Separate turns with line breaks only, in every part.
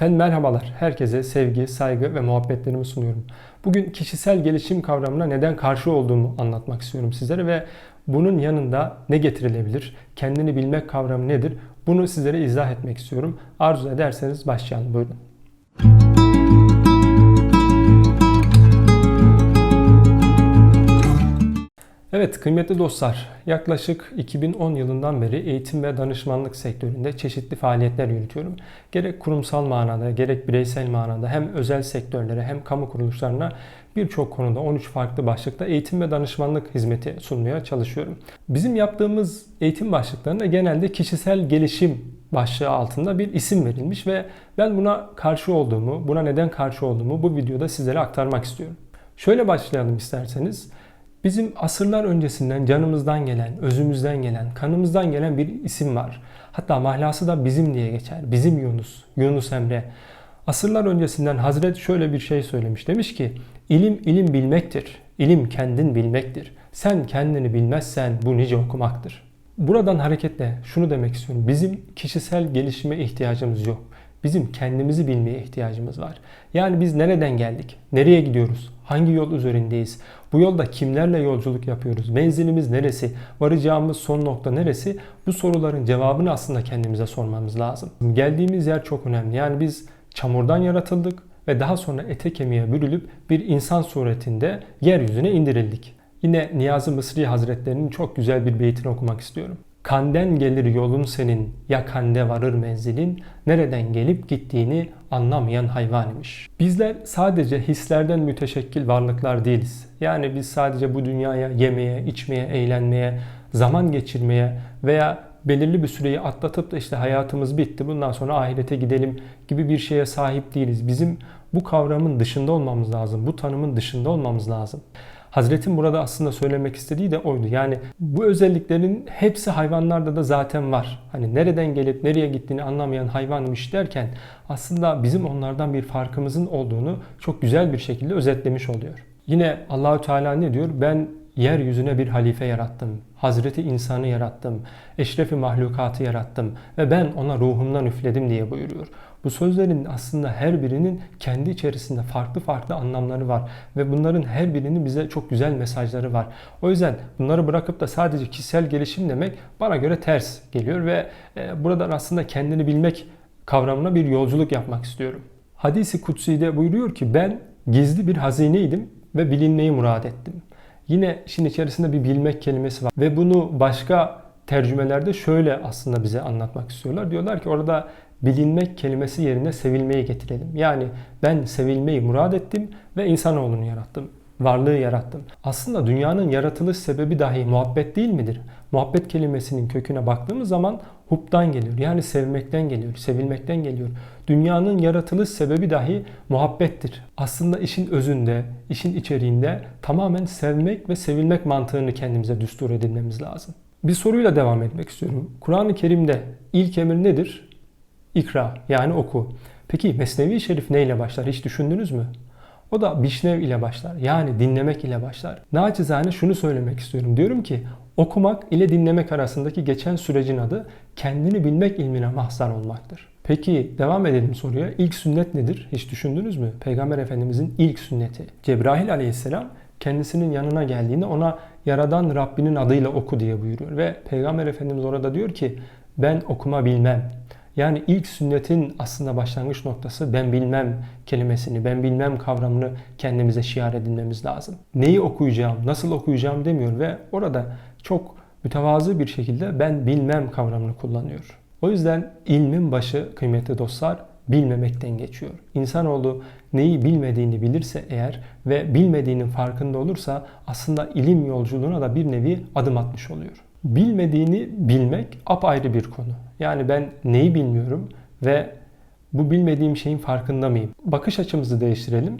Efendim merhabalar. Herkese sevgi, saygı ve muhabbetlerimi sunuyorum. Bugün kişisel gelişim kavramına neden karşı olduğumu anlatmak istiyorum sizlere ve bunun yanında ne getirilebilir? Kendini bilmek kavramı nedir? Bunu sizlere izah etmek istiyorum. Arzu ederseniz başlayalım. Buyurun. Evet kıymetli dostlar, yaklaşık 2010 yılından beri eğitim ve danışmanlık sektöründe çeşitli faaliyetler yürütüyorum. Gerek kurumsal manada, gerek bireysel manada hem özel sektörlere hem kamu kuruluşlarına birçok konuda 13 farklı başlıkta eğitim ve danışmanlık hizmeti sunmaya çalışıyorum. Bizim yaptığımız eğitim başlıklarına genelde kişisel gelişim başlığı altında bir isim verilmiş ve ben buna karşı olduğumu, buna neden karşı olduğumu bu videoda sizlere aktarmak istiyorum. Şöyle başlayalım isterseniz. Bizim asırlar öncesinden canımızdan gelen, özümüzden gelen, kanımızdan gelen bir isim var. Hatta mahlası da bizim diye geçer. Bizim Yunus, Yunus Emre. Asırlar öncesinden Hazret şöyle bir şey söylemiş. Demiş ki, ilim ilim bilmektir. İlim kendin bilmektir. Sen kendini bilmezsen bu nice okumaktır. Buradan hareketle şunu demek istiyorum. Bizim kişisel gelişime ihtiyacımız yok. Bizim kendimizi bilmeye ihtiyacımız var. Yani biz nereden geldik? Nereye gidiyoruz? Hangi yol üzerindeyiz? Bu yolda kimlerle yolculuk yapıyoruz? Menzilimiz neresi? Varacağımız son nokta neresi? Bu soruların cevabını aslında kendimize sormamız lazım. Geldiğimiz yer çok önemli. Yani biz çamurdan yaratıldık ve daha sonra ete kemiğe bürülüp bir insan suretinde yeryüzüne indirildik. Yine Niyazi Mısri Hazretlerinin çok güzel bir beytini okumak istiyorum. Kanden gelir yolun senin, ya kande varır menzilin, nereden gelip gittiğini anlamayan hayvan imiş. Bizler sadece hislerden müteşekkil varlıklar değiliz. Yani biz sadece bu dünyaya yemeye, içmeye, eğlenmeye, zaman geçirmeye veya belirli bir süreyi atlatıp da işte hayatımız bitti bundan sonra ahirete gidelim gibi bir şeye sahip değiliz. Bizim bu kavramın dışında olmamız lazım. Bu tanımın dışında olmamız lazım. Hazretin burada aslında söylemek istediği de oydu. Yani bu özelliklerin hepsi hayvanlarda da zaten var. Hani nereden gelip nereye gittiğini anlamayan hayvanmış derken aslında bizim onlardan bir farkımızın olduğunu çok güzel bir şekilde özetlemiş oluyor. Yine Allahü Teala ne diyor? Ben yeryüzüne bir halife yarattım. Hazreti insanı yarattım. Eşrefi mahlukatı yarattım. Ve ben ona ruhumdan üfledim diye buyuruyor. Bu sözlerin aslında her birinin kendi içerisinde farklı farklı anlamları var. Ve bunların her birinin bize çok güzel mesajları var. O yüzden bunları bırakıp da sadece kişisel gelişim demek bana göre ters geliyor. Ve e, buradan aslında kendini bilmek kavramına bir yolculuk yapmak istiyorum. Hadisi Kutsi'de buyuruyor ki ben gizli bir hazineydim ve bilinmeyi murad ettim. Yine işin içerisinde bir bilmek kelimesi var. Ve bunu başka tercümelerde şöyle aslında bize anlatmak istiyorlar. Diyorlar ki orada bilinmek kelimesi yerine sevilmeyi getirelim. Yani ben sevilmeyi murad ettim ve insanoğlunu yarattım. Varlığı yarattım. Aslında dünyanın yaratılış sebebi dahi muhabbet değil midir? Muhabbet kelimesinin köküne baktığımız zaman hubdan geliyor. Yani sevmekten geliyor, sevilmekten geliyor. Dünyanın yaratılış sebebi dahi muhabbettir. Aslında işin özünde, işin içeriğinde tamamen sevmek ve sevilmek mantığını kendimize düstur edinmemiz lazım. Bir soruyla devam etmek istiyorum. Kur'an-ı Kerim'de ilk emir nedir? İkra yani oku. Peki Mesnevi Şerif neyle başlar hiç düşündünüz mü? O da bişnev ile başlar. Yani dinlemek ile başlar. Naçizane şunu söylemek istiyorum. Diyorum ki okumak ile dinlemek arasındaki geçen sürecin adı kendini bilmek ilmine mahzar olmaktır. Peki devam edelim soruya. İlk sünnet nedir? Hiç düşündünüz mü? Peygamber Efendimizin ilk sünneti. Cebrail aleyhisselam kendisinin yanına geldiğinde ona yaradan Rabbinin adıyla oku diye buyuruyor. Ve Peygamber Efendimiz orada diyor ki ben okuma bilmem. Yani ilk sünnetin aslında başlangıç noktası ben bilmem kelimesini, ben bilmem kavramını kendimize şiar edinmemiz lazım. Neyi okuyacağım, nasıl okuyacağım demiyor ve orada çok mütevazı bir şekilde ben bilmem kavramını kullanıyor. O yüzden ilmin başı kıymetli dostlar bilmemekten geçiyor. İnsanoğlu neyi bilmediğini bilirse eğer ve bilmediğinin farkında olursa aslında ilim yolculuğuna da bir nevi adım atmış oluyor. Bilmediğini bilmek apayrı bir konu. Yani ben neyi bilmiyorum ve bu bilmediğim şeyin farkında mıyım? Bakış açımızı değiştirelim.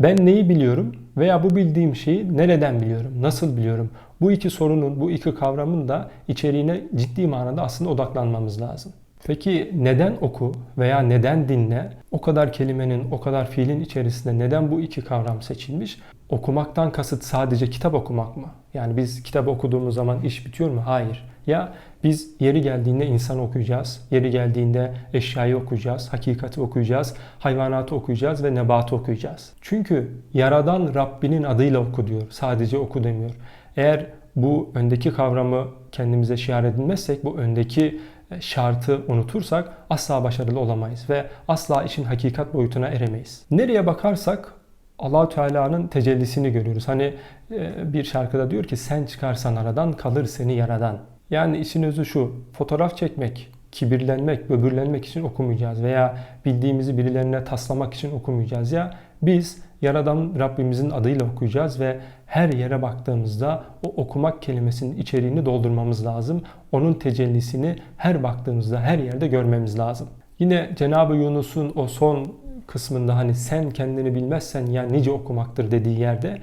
Ben neyi biliyorum veya bu bildiğim şeyi nereden biliyorum, nasıl biliyorum? Bu iki sorunun, bu iki kavramın da içeriğine ciddi manada aslında odaklanmamız lazım. Peki neden oku veya neden dinle? O kadar kelimenin, o kadar fiilin içerisinde neden bu iki kavram seçilmiş? Okumaktan kasıt sadece kitap okumak mı? Yani biz kitap okuduğumuz zaman iş bitiyor mu? Hayır. Ya Biz yeri geldiğinde insan okuyacağız. Yeri geldiğinde eşyayı okuyacağız. Hakikati okuyacağız. Hayvanatı okuyacağız ve nebatı okuyacağız. Çünkü Yaradan Rabbinin adıyla oku diyor. Sadece oku demiyor. Eğer bu öndeki kavramı kendimize şiar edinmezsek, bu öndeki e, şartı unutursak asla başarılı olamayız ve asla işin hakikat boyutuna eremeyiz. Nereye bakarsak Allahu Teala'nın tecellisini görüyoruz. Hani e, bir şarkıda diyor ki sen çıkarsan aradan kalır seni yaradan. Yani işin özü şu. Fotoğraf çekmek, kibirlenmek, böbürlenmek için okumayacağız veya bildiğimizi birilerine taslamak için okumayacağız ya biz Yaradan Rabbimizin adıyla okuyacağız ve her yere baktığımızda o okumak kelimesinin içeriğini doldurmamız lazım. Onun tecellisini her baktığımızda her yerde görmemiz lazım. Yine Cenab-ı Yunus'un o son kısmında hani sen kendini bilmezsen ya nice okumaktır dediği yerde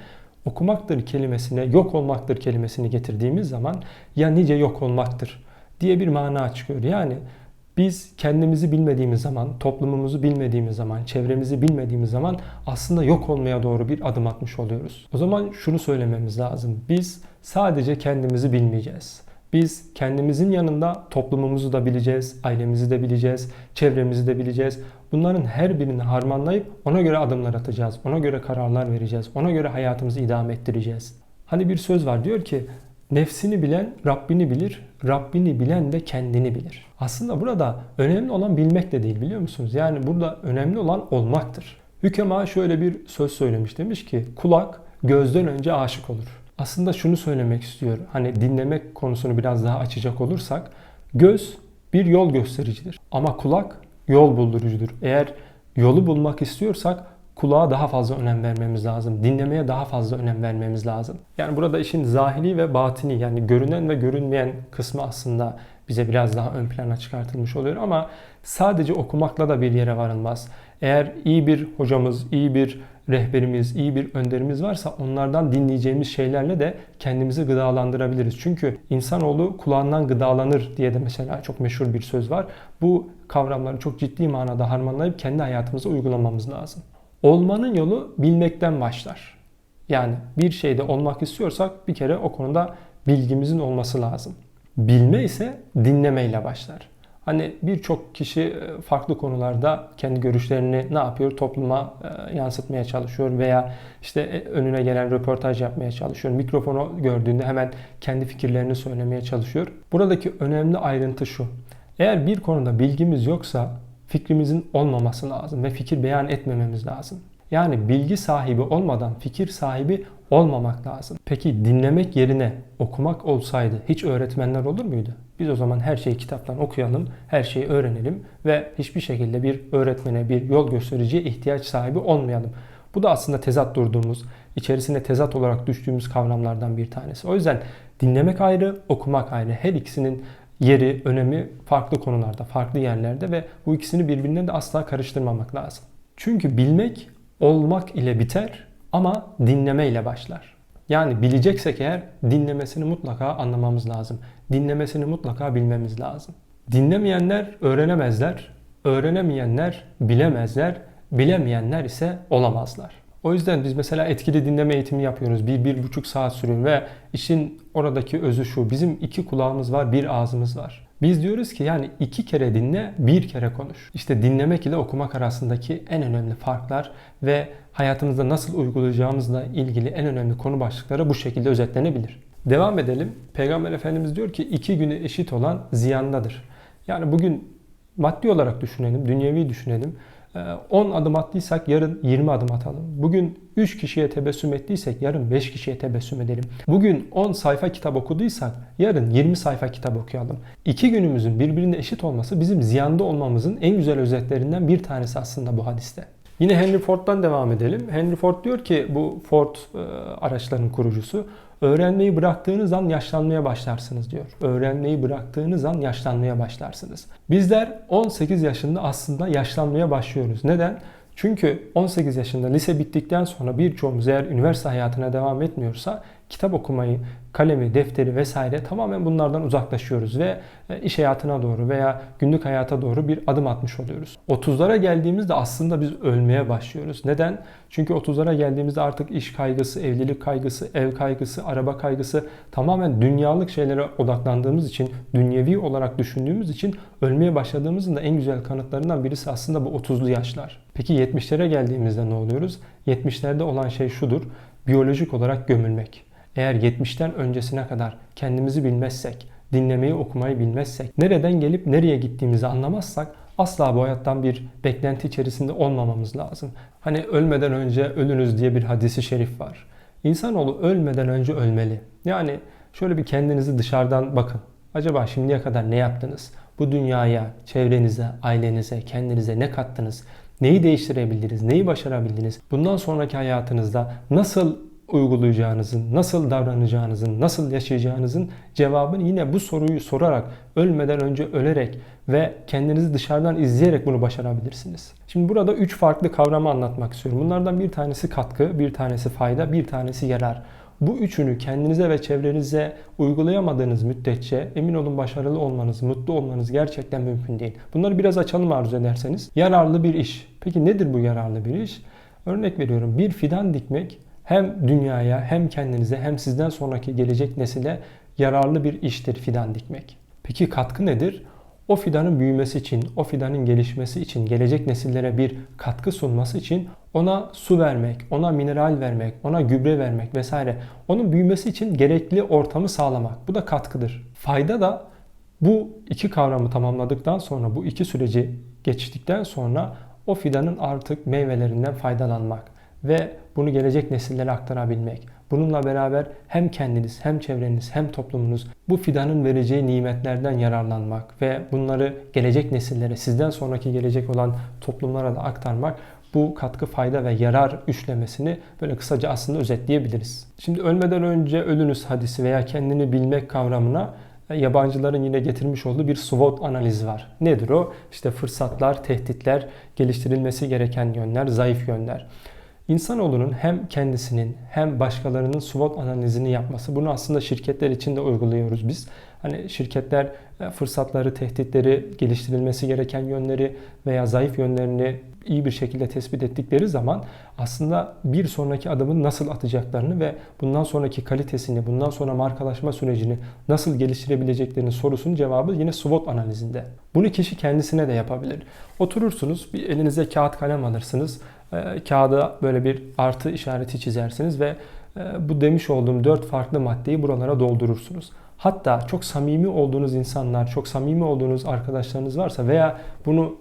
okumaktır kelimesine yok olmaktır kelimesini getirdiğimiz zaman ya nice yok olmaktır diye bir mana çıkıyor. Yani biz kendimizi bilmediğimiz zaman, toplumumuzu bilmediğimiz zaman, çevremizi bilmediğimiz zaman aslında yok olmaya doğru bir adım atmış oluyoruz. O zaman şunu söylememiz lazım. Biz sadece kendimizi bilmeyeceğiz. Biz kendimizin yanında toplumumuzu da bileceğiz, ailemizi de bileceğiz, çevremizi de bileceğiz. Bunların her birini harmanlayıp ona göre adımlar atacağız. Ona göre kararlar vereceğiz. Ona göre hayatımızı idame ettireceğiz. Hani bir söz var diyor ki nefsini bilen Rabbini bilir, Rabbini bilen de kendini bilir. Aslında burada önemli olan bilmek de değil biliyor musunuz? Yani burada önemli olan olmaktır. Hükema şöyle bir söz söylemiş demiş ki kulak gözden önce aşık olur. Aslında şunu söylemek istiyor. Hani dinlemek konusunu biraz daha açacak olursak göz bir yol göstericidir ama kulak yol buldurucudur. Eğer yolu bulmak istiyorsak kulağa daha fazla önem vermemiz lazım. Dinlemeye daha fazla önem vermemiz lazım. Yani burada işin zahiri ve batini yani görünen ve görünmeyen kısmı aslında bize biraz daha ön plana çıkartılmış oluyor ama sadece okumakla da bir yere varılmaz. Eğer iyi bir hocamız, iyi bir rehberimiz, iyi bir önderimiz varsa onlardan dinleyeceğimiz şeylerle de kendimizi gıdalandırabiliriz. Çünkü insanoğlu kulağından gıdalanır diye de mesela çok meşhur bir söz var. Bu kavramları çok ciddi manada harmanlayıp kendi hayatımıza uygulamamız lazım. Olmanın yolu bilmekten başlar. Yani bir şeyde olmak istiyorsak bir kere o konuda bilgimizin olması lazım. Bilme ise dinlemeyle başlar. Hani birçok kişi e, farklı konularda kendi görüşlerini ne yapıyor? Topluma e, yansıtmaya çalışıyor veya işte e, önüne gelen röportaj yapmaya çalışıyor. Mikrofonu gördüğünde hemen kendi fikirlerini söylemeye çalışıyor. Buradaki önemli ayrıntı şu. Eğer bir konuda bilgimiz yoksa fikrimizin olmaması lazım ve fikir beyan etmememiz lazım. Yani bilgi sahibi olmadan fikir sahibi olmamak lazım. Peki dinlemek yerine okumak olsaydı hiç öğretmenler olur muydu? Biz o zaman her şeyi kitaptan okuyalım, her şeyi öğrenelim ve hiçbir şekilde bir öğretmene, bir yol göstericiye ihtiyaç sahibi olmayalım. Bu da aslında tezat durduğumuz, içerisinde tezat olarak düştüğümüz kavramlardan bir tanesi. O yüzden dinlemek ayrı, okumak ayrı. Her ikisinin yeri, önemi farklı konularda, farklı yerlerde ve bu ikisini birbirine de asla karıştırmamak lazım. Çünkü bilmek olmak ile biter ama dinleme ile başlar. Yani bileceksek eğer dinlemesini mutlaka anlamamız lazım. Dinlemesini mutlaka bilmemiz lazım. Dinlemeyenler öğrenemezler, öğrenemeyenler bilemezler, bilemeyenler ise olamazlar. O yüzden biz mesela etkili dinleme eğitimi yapıyoruz. Bir, bir buçuk saat sürüyor ve işin oradaki özü şu. Bizim iki kulağımız var, bir ağzımız var. Biz diyoruz ki yani iki kere dinle, bir kere konuş. İşte dinlemek ile okumak arasındaki en önemli farklar ve hayatımızda nasıl uygulayacağımızla ilgili en önemli konu başlıkları bu şekilde özetlenebilir. Devam edelim. Peygamber Efendimiz diyor ki iki güne eşit olan ziyandadır. Yani bugün maddi olarak düşünelim, dünyevi düşünelim. 10 ee, adım attıysak yarın 20 adım atalım. Bugün 3 kişiye tebessüm ettiysek yarın 5 kişiye tebessüm edelim. Bugün 10 sayfa kitap okuduysak yarın 20 sayfa kitap okuyalım. İki günümüzün birbirine eşit olması bizim ziyanda olmamızın en güzel özetlerinden bir tanesi aslında bu hadiste. Yine Henry Ford'dan devam edelim. Henry Ford diyor ki bu Ford e, araçlarının kurucusu Öğrenmeyi bıraktığınız an yaşlanmaya başlarsınız diyor. Öğrenmeyi bıraktığınız an yaşlanmaya başlarsınız. Bizler 18 yaşında aslında yaşlanmaya başlıyoruz. Neden? Çünkü 18 yaşında lise bittikten sonra birçoğumuz eğer üniversite hayatına devam etmiyorsa kitap okumayı, kalemi, defteri vesaire tamamen bunlardan uzaklaşıyoruz ve e, iş hayatına doğru veya günlük hayata doğru bir adım atmış oluyoruz. 30'lara geldiğimizde aslında biz ölmeye başlıyoruz. Neden? Çünkü 30'lara geldiğimizde artık iş kaygısı, evlilik kaygısı, ev kaygısı, araba kaygısı tamamen dünyalık şeylere odaklandığımız için, dünyevi olarak düşündüğümüz için ölmeye başladığımızın da en güzel kanıtlarından birisi aslında bu 30'lu yaşlar. Peki 70'lere geldiğimizde ne oluyoruz? 70'lerde olan şey şudur. Biyolojik olarak gömülmek. Eğer 70'ten öncesine kadar kendimizi bilmezsek, dinlemeyi okumayı bilmezsek, nereden gelip nereye gittiğimizi anlamazsak asla bu hayattan bir beklenti içerisinde olmamamız lazım. Hani ölmeden önce ölünüz diye bir hadisi şerif var. İnsanoğlu ölmeden önce ölmeli. Yani şöyle bir kendinizi dışarıdan bakın. Acaba şimdiye kadar ne yaptınız? Bu dünyaya, çevrenize, ailenize, kendinize ne kattınız? Neyi değiştirebildiniz? Neyi başarabildiniz? Bundan sonraki hayatınızda nasıl uygulayacağınızın, nasıl davranacağınızın, nasıl yaşayacağınızın cevabını yine bu soruyu sorarak, ölmeden önce ölerek ve kendinizi dışarıdan izleyerek bunu başarabilirsiniz. Şimdi burada üç farklı kavramı anlatmak istiyorum. Bunlardan bir tanesi katkı, bir tanesi fayda, bir tanesi yarar. Bu üçünü kendinize ve çevrenize uygulayamadığınız müddetçe emin olun başarılı olmanız, mutlu olmanız gerçekten mümkün değil. Bunları biraz açalım arzu ederseniz. Yararlı bir iş. Peki nedir bu yararlı bir iş? Örnek veriyorum bir fidan dikmek hem dünyaya hem kendinize hem sizden sonraki gelecek nesile yararlı bir iştir fidan dikmek. Peki katkı nedir? O fidanın büyümesi için, o fidanın gelişmesi için, gelecek nesillere bir katkı sunması için ona su vermek, ona mineral vermek, ona gübre vermek vesaire. Onun büyümesi için gerekli ortamı sağlamak. Bu da katkıdır. Fayda da bu iki kavramı tamamladıktan sonra, bu iki süreci geçtikten sonra o fidanın artık meyvelerinden faydalanmak ve bunu gelecek nesillere aktarabilmek. Bununla beraber hem kendiniz hem çevreniz hem toplumunuz bu fidanın vereceği nimetlerden yararlanmak ve bunları gelecek nesillere sizden sonraki gelecek olan toplumlara da aktarmak bu katkı fayda ve yarar üçlemesini böyle kısaca aslında özetleyebiliriz. Şimdi ölmeden önce ölünüz hadisi veya kendini bilmek kavramına e, yabancıların yine getirmiş olduğu bir SWOT analizi var. Nedir o? İşte fırsatlar, tehditler, geliştirilmesi gereken yönler, zayıf yönler. İnsanoğlunun hem kendisinin hem başkalarının SWOT analizini yapması. Bunu aslında şirketler için de uyguluyoruz biz. Hani şirketler e, fırsatları, tehditleri, geliştirilmesi gereken yönleri veya zayıf yönlerini iyi bir şekilde tespit ettikleri zaman aslında bir sonraki adımın nasıl atacaklarını ve bundan sonraki kalitesini, bundan sonra markalaşma sürecini nasıl geliştirebileceklerinin sorusunun cevabı yine SWOT analizinde. Bunu kişi kendisine de yapabilir. Oturursunuz, bir elinize kağıt kalem alırsınız kağıda böyle bir artı işareti çizersiniz ve e, bu demiş olduğum dört farklı maddeyi buralara doldurursunuz. Hatta çok samimi olduğunuz insanlar, çok samimi olduğunuz arkadaşlarınız varsa veya bunu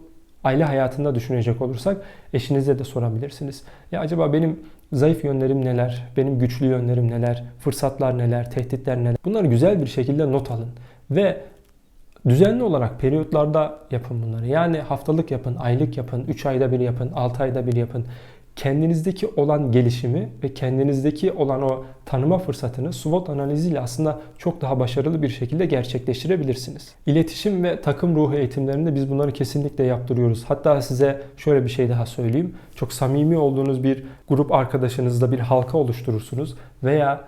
aile hayatında düşünecek olursak eşinize de sorabilirsiniz. Ya acaba benim zayıf yönlerim neler, benim güçlü yönlerim neler, fırsatlar neler, tehditler neler? Bunları güzel bir şekilde not alın. Ve Düzenli olarak periyotlarda yapın bunları. Yani haftalık yapın, aylık yapın, 3 ayda bir yapın, 6 ayda bir yapın. Kendinizdeki olan gelişimi ve kendinizdeki olan o tanıma fırsatını SWOT analiziyle aslında çok daha başarılı bir şekilde gerçekleştirebilirsiniz. İletişim ve takım ruhu eğitimlerinde biz bunları kesinlikle yaptırıyoruz. Hatta size şöyle bir şey daha söyleyeyim. Çok samimi olduğunuz bir grup arkadaşınızla bir halka oluşturursunuz veya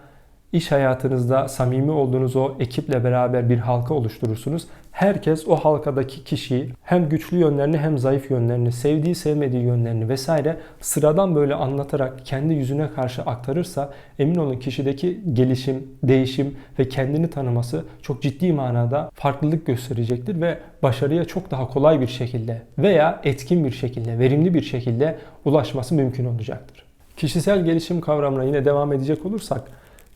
iş hayatınızda samimi olduğunuz o ekiple beraber bir halka oluşturursunuz. Herkes o halkadaki kişiyi hem güçlü yönlerini hem zayıf yönlerini, sevdiği sevmediği yönlerini vesaire sıradan böyle anlatarak kendi yüzüne karşı aktarırsa emin olun kişideki gelişim, değişim ve kendini tanıması çok ciddi manada farklılık gösterecektir ve başarıya çok daha kolay bir şekilde veya etkin bir şekilde, verimli bir şekilde ulaşması mümkün olacaktır. Kişisel gelişim kavramına yine devam edecek olursak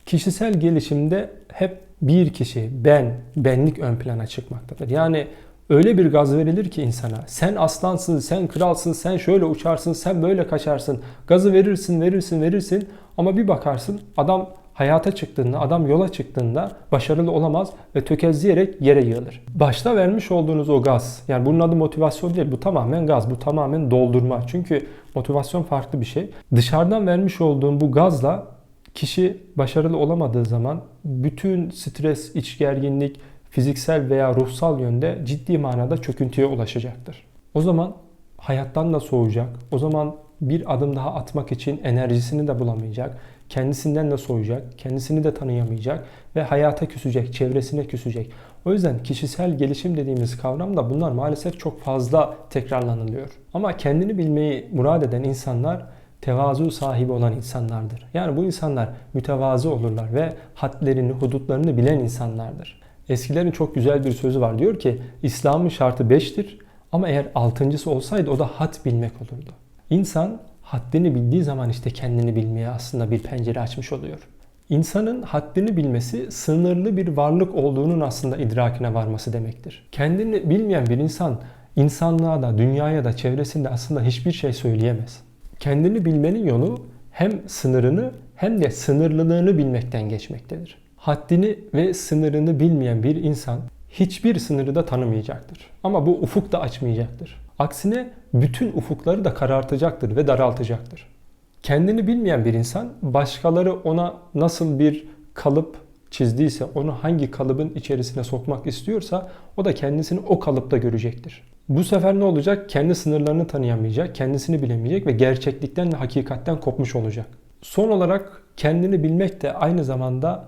Kişisel gelişimde hep bir kişi, ben, benlik ön plana çıkmaktadır. Yani öyle bir gaz verilir ki insana. Sen aslansın, sen kralsın, sen şöyle uçarsın, sen böyle kaçarsın. Gazı verirsin, verirsin, verirsin ama bir bakarsın adam hayata çıktığında, adam yola çıktığında başarılı olamaz ve tökezleyerek yere yığılır. Başta vermiş olduğunuz o gaz, yani bunun adı motivasyon değil, bu tamamen gaz, bu tamamen doldurma. Çünkü motivasyon farklı bir şey. Dışarıdan vermiş olduğun bu gazla Kişi başarılı olamadığı zaman bütün stres, iç gerginlik, fiziksel veya ruhsal yönde ciddi manada çöküntüye ulaşacaktır. O zaman hayattan da soğuyacak. O zaman bir adım daha atmak için enerjisini de bulamayacak. kendisinden de soğuyacak, kendisini de tanıyamayacak ve hayata küsecek, çevresine küsecek. O yüzden kişisel gelişim dediğimiz kavram da bunlar maalesef çok fazla tekrarlanılıyor. Ama kendini bilmeyi murad eden insanlar tevazu sahibi olan insanlardır. Yani bu insanlar mütevazı olurlar ve hadlerini, hudutlarını bilen insanlardır. Eskilerin çok güzel bir sözü var. Diyor ki İslam'ın şartı beştir ama eğer altıncısı olsaydı o da had bilmek olurdu. İnsan haddini bildiği zaman işte kendini bilmeye aslında bir pencere açmış oluyor. İnsanın haddini bilmesi sınırlı bir varlık olduğunun aslında idrakine varması demektir. Kendini bilmeyen bir insan insanlığa da, dünyaya da, çevresinde aslında hiçbir şey söyleyemez. Kendini bilmenin yolu hem sınırını hem de sınırlılığını bilmekten geçmektedir. Haddini ve sınırını bilmeyen bir insan hiçbir sınırı da tanımayacaktır. Ama bu ufuk da açmayacaktır. Aksine bütün ufukları da karartacaktır ve daraltacaktır. Kendini bilmeyen bir insan başkaları ona nasıl bir kalıp çizdiyse, onu hangi kalıbın içerisine sokmak istiyorsa o da kendisini o kalıpta görecektir. Bu sefer ne olacak? Kendi sınırlarını tanıyamayacak, kendisini bilemeyecek ve gerçeklikten ve hakikatten kopmuş olacak. Son olarak kendini bilmek de aynı zamanda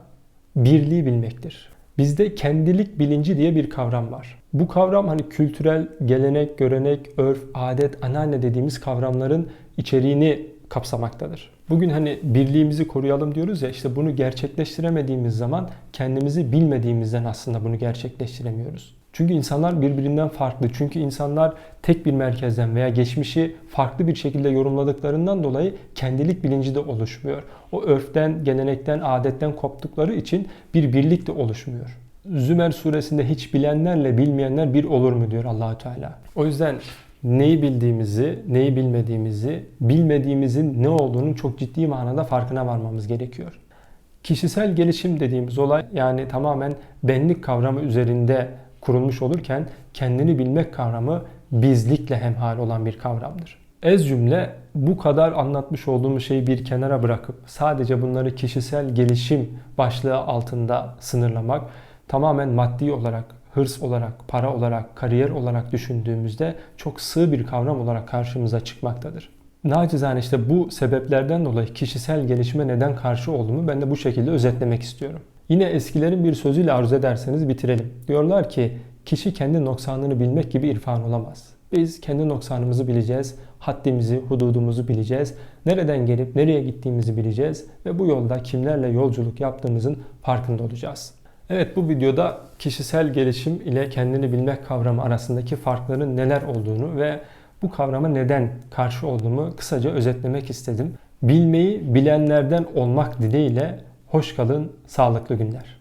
birliği bilmektir. Bizde kendilik bilinci diye bir kavram var. Bu kavram hani kültürel, gelenek, görenek, örf, adet, anneanne dediğimiz kavramların içeriğini kapsamaktadır. Bugün hani birliğimizi koruyalım diyoruz ya işte bunu gerçekleştiremediğimiz zaman kendimizi bilmediğimizden aslında bunu gerçekleştiremiyoruz. Çünkü insanlar birbirinden farklı. Çünkü insanlar tek bir merkezden veya geçmişi farklı bir şekilde yorumladıklarından dolayı kendilik bilinci de oluşmuyor. O örften, gelenekten, adetten koptukları için bir birlik de oluşmuyor. Zümer suresinde hiç bilenlerle bilmeyenler bir olur mu diyor Allahü Teala. O yüzden neyi bildiğimizi, neyi bilmediğimizi, bilmediğimizin ne olduğunu çok ciddi manada farkına varmamız gerekiyor. Kişisel gelişim dediğimiz olay yani tamamen benlik kavramı üzerinde kurulmuş olurken kendini bilmek kavramı bizlikle hemhal olan bir kavramdır. Ez cümle bu kadar anlatmış olduğumuz şeyi bir kenara bırakıp sadece bunları kişisel gelişim başlığı altında sınırlamak tamamen maddi olarak, hırs olarak, para olarak, kariyer olarak düşündüğümüzde çok sığ bir kavram olarak karşımıza çıkmaktadır. Nacizane işte bu sebeplerden dolayı kişisel gelişime neden karşı olduğumu ben de bu şekilde özetlemek istiyorum. Yine eskilerin bir sözüyle arzu ederseniz bitirelim. Diyorlar ki kişi kendi noksanını bilmek gibi irfan olamaz. Biz kendi noksanımızı bileceğiz, haddimizi, hududumuzu bileceğiz, nereden gelip nereye gittiğimizi bileceğiz ve bu yolda kimlerle yolculuk yaptığımızın farkında olacağız. Evet bu videoda kişisel gelişim ile kendini bilmek kavramı arasındaki farkların neler olduğunu ve bu kavrama neden karşı olduğumu kısaca özetlemek istedim. Bilmeyi bilenlerden olmak dileğiyle hoş kalın, sağlıklı günler.